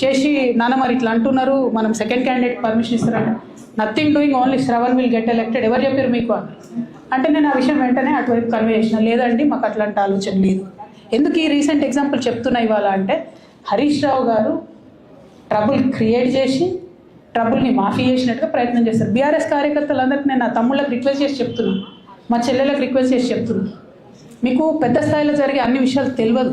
చేసి నాన్న మరి ఇట్లా అంటున్నారు మనం సెకండ్ క్యాండిడేట్ పర్మిషన్ ఇస్తారంటే. Nothing doing only Sravan will get elected ఎవరు చెప్పారు మీకు అని? అంటే నేను ఆ విషయం వెంటనే అటువైపు కన్వే చేసిన. లేదండి మాకు అట్లాంటి ఆలోచన లేదు. ఎందుకు ఈ రీసెంట్ ఎగ్జాంపుల్ చెప్తున్నా ఇవాళ అంటే హరీష్ రావు గారు ట్రబుల్ క్రియేట్ చేసి ట్రబుల్ని మాఫీ చేసినట్టుగా ప్రయత్నం చేస్తారు బీఆర్ఎస్ కార్యకర్తలందరికీ నేను నా తమ్ముళ్ళకి రిక్వెస్ట్ చేసి చెప్తున్నాను మా చెల్లెలకు రిక్వెస్ట్ చేసి చెప్తున్నాను మీకు పెద్ద స్థాయిలో జరిగే అన్ని విషయాలు తెలియదు.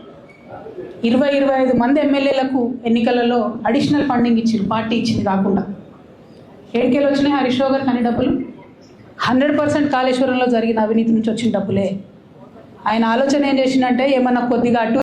ఇరవై ఇరవై ఐదు మంది ఎమ్మెల్యేలకు ఎన్నికలలో అడిషనల్ ఫండింగ్ ఇచ్చింది పార్టీ ఇచ్చింది కాకుండా. ఏడుకేలు వచ్చినాయి హరీష్ రావు గారికి అన్ని డబ్బులు? హండ్రెడ్ పర్సెంట్ కాళేశ్వరంలో జరిగిన అవినీతి నుంచి వచ్చిన డబ్బులే. ఆయన ఆలోచన ఏం చేసిందంటే ఏమన్నా కొద్దిగా అటు